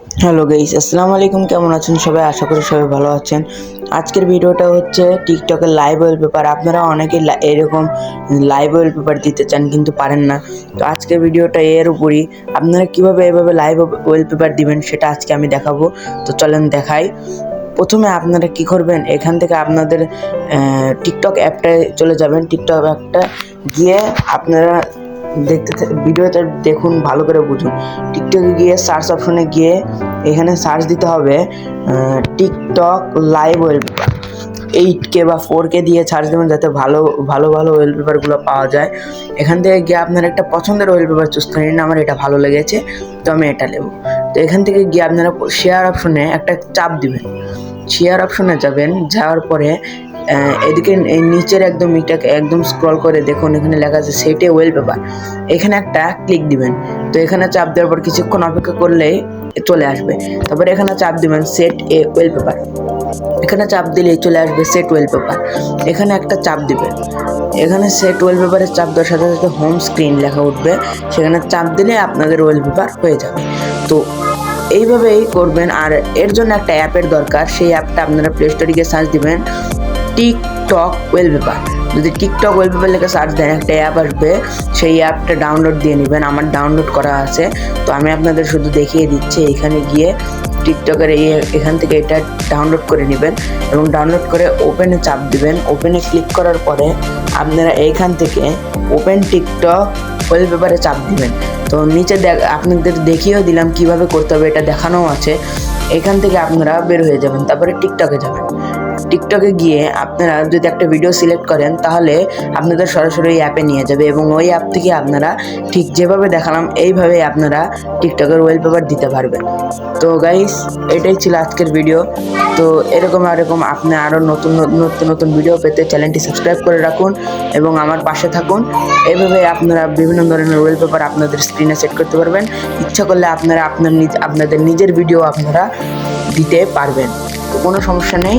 Hello guys, আসসালামু আলাইকুম, কেমন আছেন সবাই? আশা করি সবাই ভালো আছেন। আজকের ভিডিওটা হচ্ছে টিকটকের লাইভ ওয়ালপেপার আপনারা অনেকেই লা- এরকম লাইভ ওয়ালপেপার দিতে চান কিন্তু পারেন না। তো আজকের ভিডিওটা এর উপরই। আপনারা কীভাবে এভাবে লাইভ ওয়ালপেপার দিবেন সেটা আজকে আমি দেখাবো। তো চলেন দেখাই। প্রথমে আপনারা কি করবেন? এখান থেকে আপনাদের টিকটক অ্যাপটায় চলে যাবেন। টিকটক অ্যাপটা গিয়ে আপনারা দেখতে ভিডিওটা দেখুন, ভালো করে বুঝুন। টিকটকে গিয়ে সার্চ অপশনে গিয়ে এখানে সার্চ দিতে হবে TikTok live wallpaper eight K বা ফোর কে দিয়ে সার্চ দেবেন যাতে ভালো ভালো ভালো ওয়েলপেপারগুলো পাওয়া যায়। এখান থেকে গিয়ে আপনার একটা পছন্দের ওয়েলপেপার চুজ করে নিন, আমার এটা ভালো লেগেছে, তো আমি এটা নেব। তো এখান থেকে গিয়ে আপনারা শেয়ার অপশনে একটা চাপ দিবেন। শেয়ার অপশনে যাবেন, যাওয়ার পরে এদিকে নিচের একদম এটাকে একদম স্ক্রল করে দেখুন, এখানে লেখা আছে সেটে ওয়েলপেপার এখানে একটা ক্লিক দিবেন। তো এখানে চাপ দেওয়ার পর কিছুক্ষণ অপেক্ষা করলেই চলে আসবে। তারপরে এখানে চাপ দিবেন সেট এ ওয়েলপেপার এখানে চাপ দিলেই চলে আসবে সেট ওয়েলপেপার এখানে একটা চাপ দিবেন। এখানে সেট ওয়েলপেপারের চাপ দেওয়ার সাথে সাথে হোম স্ক্রিন লেখা উঠবে। সেখানে চাপ দিলে আপনাদের ওয়েলপেপার হয়ে যাবে। তো এইভাবেই করবেন। আর এর জন্য একটা অ্যাপের দরকার। সেই অ্যাপটা আপনারা প্লে স্টোরে গিয়ে সার্চ দিবেন। টিকটক ওয়েলপেপার যদি টিকটক ওয়েলপেপার লেখে সার্চ দেন, একটা অ্যাপ আসবে, সেই অ্যাপটা ডাউনলোড দিয়ে নেবেন। আমার ডাউনলোড করা আছে, তো আমি আপনাদের শুধু দেখিয়ে দিচ্ছি, এখানে গিয়ে টিকটকের এই, এখান থেকে এটা ডাউনলোড করে নেবেন এবং ডাউনলোড করে ওপেনে চাপ দিবেন। ওপেনে ক্লিক করার পরে আপনারা এইখান থেকে ওপেন টিকটক ওয়েলপেপারে চাপ দিবেন। তো নিচে আপনাদের দেখিয়েও দিলাম কীভাবে করতে হবে, এটা দেখানোও আছে। এখান থেকে আপনারা বের হয়ে যাবেন, তারপরে টিকটকে যাবেন। টিকটকে গিয়ে আপনারা যদি একটা ভিডিও সিলেক্ট করেন, তাহলে আপনাদের সরাসরি ওই অ্যাপে নিয়ে যাবে এবং ওই অ্যাপ থেকে আপনারা ঠিক যেভাবে দেখালাম, এইভাবে আপনারা টিকটকের ওয়েলপেপার দিতে পারবেন। তো গাইস এটাই ছিল আজকের ভিডিও তো এরকম এরকম আপনি আরও নতুন নতুন নতুন ভিডিও পেতে চ্যানেলটি সাবস্ক্রাইব করে রাখুন এবং আমার পাশে থাকুন। এইভাবে আপনারা বিভিন্ন ধরনের ওয়েলপেপার আপনাদের স্ক্রিনে সেট করতে পারবেন। ইচ্ছা করলে আপনারা আপনার আপনাদের নিজের ভিডিও আপনারা দিতে পারবেন। কোনো সমস্যা নেই।